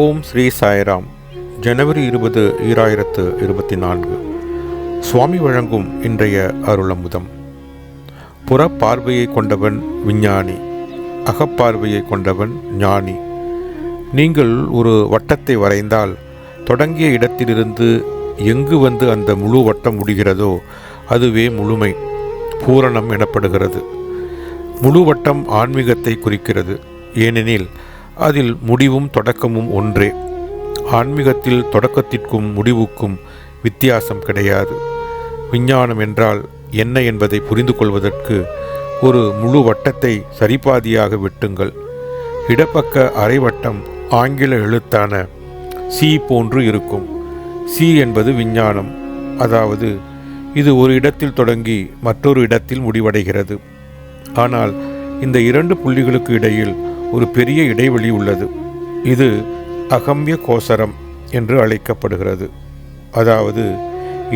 ஓம் ஸ்ரீ சாய்ராம். ஜனவரி இருபது ஈராயிரத்து இருபத்தி நான்கு சுவாமி வழங்கும் இன்றைய அருளமுதம். புற பார்வையை கொண்டவன் விஞ்ஞானி அகப்பார்வையை கொண்டவன் ஞானி. நீங்கள் ஒரு வட்டத்தை வரைந்தால் தொடங்கிய இடத்திலிருந்து எங்கு வந்து அந்த முழு வட்டம் முடிகிறதோ அதுவே முழுமை பூரணம் எனப்படுகிறது. முழு வட்டம் ஆன்மீகத்தை குறிக்கிறது. ஏனெனில் அதில் முடிவும் தொடக்கமும் ஒன்றே. ஆன்மீகத்தில் தொடக்கத்திற்கும் முடிவுக்கும் வித்தியாசம் கிடையாது. விஞ்ஞானம் என்றால் என்ன என்பதை புரிந்து கொள்வதற்கு ஒரு முழு வட்டத்தை சரிபாதியாக வெட்டுங்கள். இடப்பக்க அரைவட்டம் ஆங்கில எழுத்தான சி போன்று இருக்கும். சி என்பது விஞ்ஞானம். அதாவது இது ஒரு இடத்தில் தொடங்கி மற்றொரு இடத்தில் முடிவடைகிறது. ஆனால் இந்த இரண்டு புள்ளிகளுக்கு இடையில் ஒரு பெரிய இடைவெளி உள்ளது. இது அகம்ய கோசரம் என்று அழைக்கப்படுகிறது. அதாவது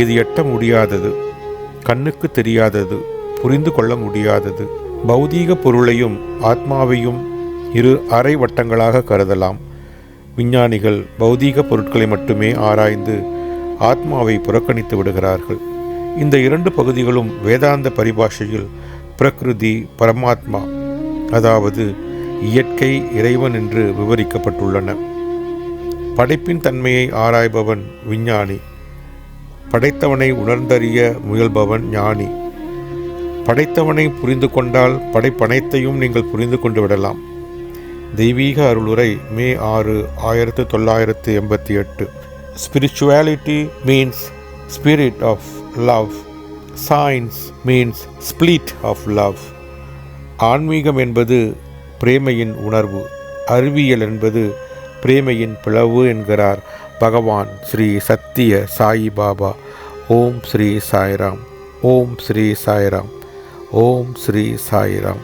இது எட்ட முடியாதது கண்ணுக்கு தெரியாதது புரிந்து கொள்ள முடியாதது. பௌதீக பொருளையும் ஆத்மாவையும் இரு அரை வட்டங்களாக கருதலாம். விஞ்ஞானிகள் பௌதீக பொருட்களை மட்டுமே ஆராய்ந்து ஆத்மாவை புறக்கணித்து விடுகிறார்கள். இந்த இரண்டு பகுதிகளும் வேதாந்த பரிபாஷையில் பிரகிருதி பரமாத்மா அதாவது இயற்கை இறைவன் என்று விவரிக்கப்பட்டுள்ளன. படைப்பின் தன்மையை ஆராய்பவன் விஞ்ஞானி. படைத்தவனை உணர்ந்தறிய முயல்பவன் ஞானி. படைத்தவனை புரிந்து கொண்டால் படைப்பனைத்தையும் நீங்கள் புரிந்து கொண்டு விடலாம். தெய்வீக அருளுரை மே ஆறு ஆயிரத்து தொள்ளாயிரத்து எண்பத்தி எட்டு. Spirituality means spirit of love science means split of love ஆன்மீகம் என்பது பிரேமையின் உணர்வு. அறிவியல் என்பது பிரேமையின் பிளவு என்கிறார் பகவான் ஸ்ரீ சத்திய சாயி பாபா. ஓம் ஸ்ரீ சாய்ராம். ஓம் ஸ்ரீ சாய்ராம். ஓம் ஸ்ரீ சாய்ராம்.